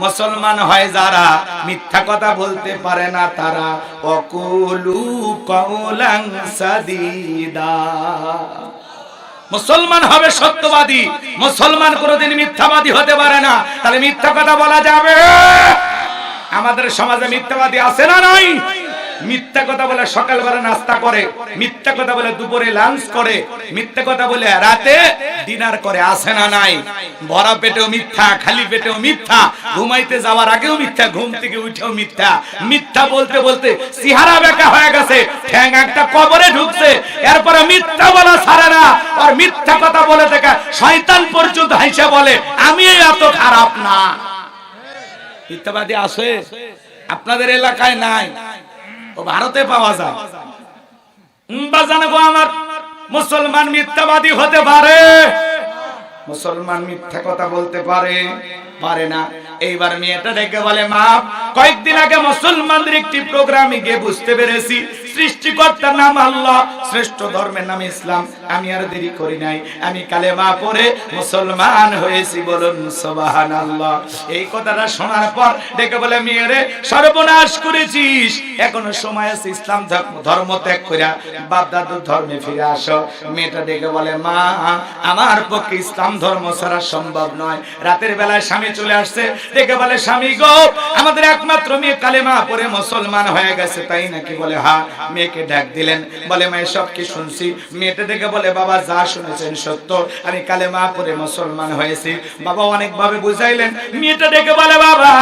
মুসলমান হয় যারা, মিথ্যা কথা বলতে পারে না তারা। অকুলু কৌলাং সাদিদা। মুসলমান হবে সত্যবাদী। মুসলমান কোনোদিন মিথ্যাবাদী হতে পারে না। তাহলে মিথ্যা কথা বলা যাবে। আমাদের সমাজে মিথ্যাবাদী আছে না নাই? মিথ্যা কথা বলে সকালবেলা নাস্তা করে, মিথ্যা কথা বলে দুপুরে লাঞ্চ করে, মিথ্যা কথা বলে রাতে ডিনার করে আসে না নাই? ভরা পেটেও মিথ্যা, খালি পেটেও মিথ্যা, ঘুমাইতে যাওয়ার আগেও মিথ্যা, ঘুম থেকে উঠেও মিথ্যা। মিথ্যা বলতে বলতে সিহারা বেকা হয়ে গেছে, ঠ্যাং একটা কবরে ঢুকছে, এরপরে মিথ্যা বলা ছাড়ে না, আর মিথ্যা কথা বলে দেখা শয়তান পর্যন্ত হাইসা বলে, আমি এত খারাপ না। মিথ্যাবাদী আছে? আপনাদের এলাকায় নাই? ও ভারতে পাওয়া যায়। আমার, মুসলমান মিথ্যাবাদী হতে পারে। মুসলমান মিথ্যা কথা বলতে পারে পারে না। এইবার মেয়েটা ডেকে বলে, মা, কয়েকদিন আগে মুসলমানদের একটি প্রোগ্রামে গিয়ে বুঝতে পেরেছি। সৃষ্টিকর্তার নাম আল্লাহ শ্রেষ্ঠ ধর্মের নাম ইসলাম, আমি আর দেরি করি নাই। আমি কালেমা পড়ে মুসলমান হয়েছি বলুন সুবহান আল্লাহ এই কথাটা শোনার পর ডেকে বলে, মেয়েরে, সর্বনাশ করেছিস। এখনও সময় আছে ইসলাম ধর্ম ত্যাগ করিয়া বাপ দাদুর ধর্মে ফিরে আসো। মেয়েটা ডেকে বলে, মা, আমার পক্ষে ইসলাম ধর্ম ছাড়া সম্ভব নয়। রাতের বেলায় স্বামী চলে আসছে। ডেকে বলে, স্বামী গো, আমাদের একমাত্র মেয়ে কালেমা পরে মুসলমান হয়ে গেছে। তাই নাকি বলে, হা, মেয়েকে ডাক দিলেন। বলে, মা সব কি শুনছি। মেয়েটা ডেকে বলে, বাবা, যা শুনেছেন সত্য। আমি কালেমা পরে মুসলমান হয়েছি। বাবা অনেকভাবে বুঝাইলেন। মেয়েটা ডেকে বলে, বাবা,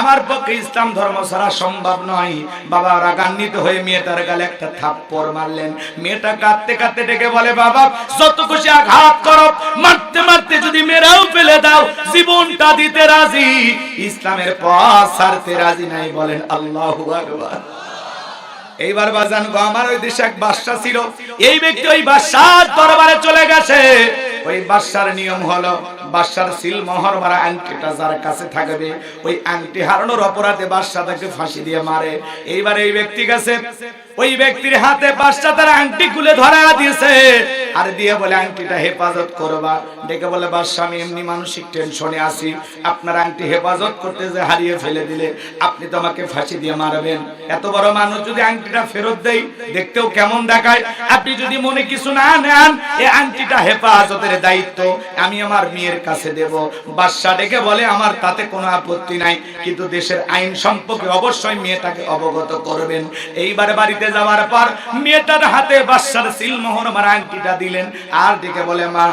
আমার পক্ষে ইসলাম ধর্ম ছাড়া সম্ভব নয়। বাবা রাগান্বিত হয়ে মেয়েটার গালে একটা থাপ্পড় মারলেন। মেয়েটা কাঁদতে কাঁদতে ডেকে বলে, বাবা, যত খুশি আঘাত করো। মারতে মারতে যদি মেরাও ফেলে দাও, জীবনটা দিতে রাজি। ইসলামের পথ ছাড়তে রাজি নাই বলেন আল্লাহু আকবার। এইবার বাজান গো আমার ওই দেশে এক বাদশা ছিল। এই ব্যক্তি ওই বাদশার দরবারে চলে গেছে। ওই বাদশার নিয়ম হলো বাদশার সিল মোহর মারা আংটিটা যার কাছে থাকবে, ওই আংটি হারানোর অপরাধে বাদশা তাকে ফাঁসি দিয়ে মারে। এইবার এই ব্যক্তি গেছে। ওই ব্যক্তির হাতে বাদশা তার আংটি খুলে ধরা দিয়েছে। আর দিয়ে বলে, আংটিটা হেফাজত করবা। ডেকে বলে বাদশা আমি এমনি মানসিক টেনশনে আছি। আপনার আংটি হেফাজত করতে যে হারিয়ে ফেলে দিলে, আপনি তো আমাকে ফাঁসি দিয়ে মারবেন। এত বড় মানুষ যদি আংটিটা ফেরত দেই দেখতেও কেমন দেখায়? আপনি যদি মনে কিছু না নেন এই আংটিটা হেফাজতের দায়িত্ব। আমি আমার মেয়ের কাছে দেব। বাদশা ডেকে বলে, আমার তাতে কোনো আপত্তি নাই, কিন্তু দেশের আইন সম্পর্কে অবশ্যই মেয়েটাকে অবগত করবেন। এইবার বাড়িতে যাওয়ার পর মেয়েটার হাতে বাদশার সিল মোহর মারা আংটিটা দিলেন। আর ডেকে বলে, মা,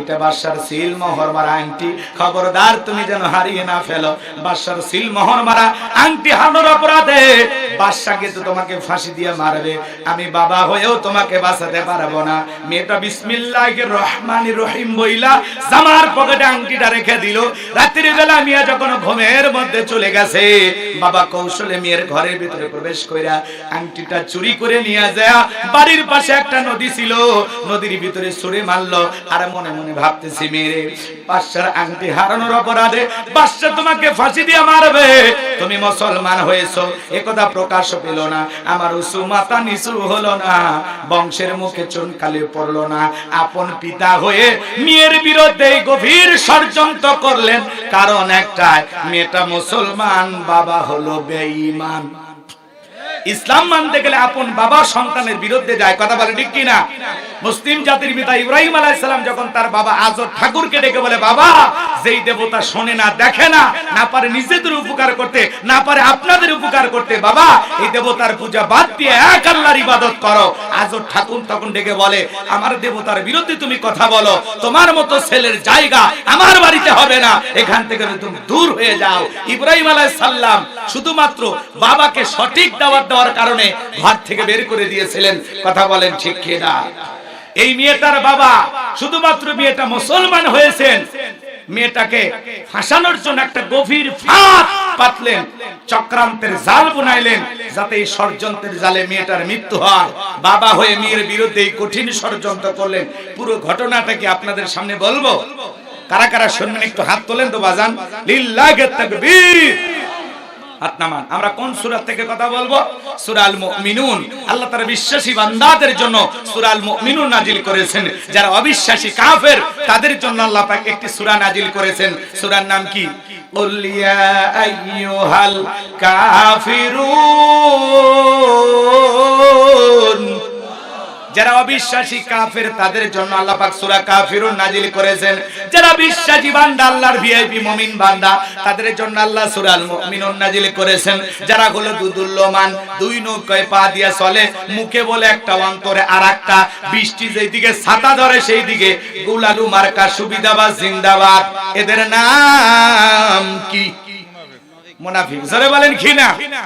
এটা বাদশার সিল মোহর মারা আংটি। খবরদার, তুমি যেন হারিয়ে না ফেলো। বাদশার সিল মোহর মারা আংটি হারানোর অপরাধে। বাদশা কিন্তু তোমাকে ফাঁসি দিয়ে মারবে। আমি বাবা হয়েও তোমাকে বাঁচাতে পারব না। মেয়েটা বিসমিল্লাহির রহমানির রহিম বইলা জামার পকেটে আংটিটা রেখে দিল। রাত্রির বেলা মিয়া যখন ঘুমের মধ্যে চলে গেছে, বাবা কৌশলে মেয়ের ঘরের ভিতরে প্রবেশ কইরা আংটিটা চুরি করে নিয়ে যায়। বাড়ির পাশে একটা নদী ছিল, নদীর ভিতরে ছুড়ে মারলো। আর মনে মনে ভাবতেছি মেরে বাদশার আংটি হারানোর অপরাধে বাদশা তোমাকে ফাঁসি দিয়ে মারবে। তুমি মুসলমান হয়েছো একথা প্রকাশ পেল না। আমার উসু মাতা নিচু হলো না, বংশের মুখে চুনকালি পড়ল না। আপন পিতা হয়ে মেয়ের বিরুদ্ধে গভীর ষড়যন্ত্র করলেন। কারণ একটাই, মেয়েটা মুসলমান, বাবা হলো বেঈমান। ইসলাম মানতে গেলে আপন বাবা সন্তানের বিরুদ্ধে যায়, কথা বলে ঠিক কিনা? মুসলিম জাতির পিতা ইব্রাহিম আলাইহিস সালাম যখন তার বাবা আজর ঠাকুরকে ডেকে বলে, বাবা, যেই দেবতা শোনে না, দেখে না না পারে নিজেদের উপকার করতে, না পারে আপনাদের উপকার করতে, বাবা, এই দেবতার পূজা বাদ দিয়ে এক আল্লাহর ইবাদত করো। আজর ঠাকুর তখন ডেকে বলে, আমার দেবতার বিরুদ্ধে তুমি কথা বলো, তোমার মতো ছেলের জায়গা আমার বাড়িতে হবে না, এখান থেকে তুমি দূর হয়ে যাও। ইব্রাহিম আলাইহিস সালাম শুধুমাত্র বাবাকে সঠিক দাওয়াত দেওয়ার কারণে ঘর থেকে বের করে দিয়েছিলেন। কথা বলেন ঠিক কিনা? এই মেয়েটার বাবা শুধুমাত্র মেয়েটা মুসলমান হয়েছেন। মেয়েটাকে ফাঁসানোর জন্য একটা গভীর ফাঁদ পাতলেন, চক্রান্তের জাল বুনাইলেন, যাতে এই ষড়যন্ত্রের জালে মেয়েটার মৃত্যু হয়। বাবা হয়ে মেয়ের বিরুদ্ধে এই কঠিন ষড়যন্ত্র করলেন। পুরো ঘটনাটা কি আপনাদের সামনে বলব। কারা কারা শুনবেন, একটু হাত তোলেন তো বাজান। লিল্লাহে তাকবীর। হাত নামান আমরা কোন সূরা থেকে কথা বলবো সূরা আল মুমিনুন আল্লাহ তাআলা বিশ্বাসী বান্দাদের জন্য সূরা আল মুমিনুন নাজিল করেছেন যারা অবিশ্বাসী কাফের তাদের জন্য আল্লাহ পাক একটি সূরা নাজিল করেছেন সূরার নাম কি قل يا أيها الكافرون যারা অবিশ্বাসী কাফের, তাদের জন্য আল্লাহ পাক সূরা কাফিরুন নাজিল করেছেন। যারা বিশ্বাসী বান্দা, আল্লাহর ভিআইপি মুমিন বান্দা, তাদের জন্য আল্লাহ সূরা আল মুমিনুন নাজিল করেছেন। যারা হলো দুদুল্যমান, দুই নৌকায় পা দিয়ে চলে, মুখে বলে একটা, অন্তরে আরেকটা, বৃষ্টি যেই দিকে ছাতা ধরে সেই দিকে গুলালু মার্কা, সুবিধাবাদ, জিন্দাবাদ। এদের নাম কি? মুনাফিক। জোরে বলেন কি না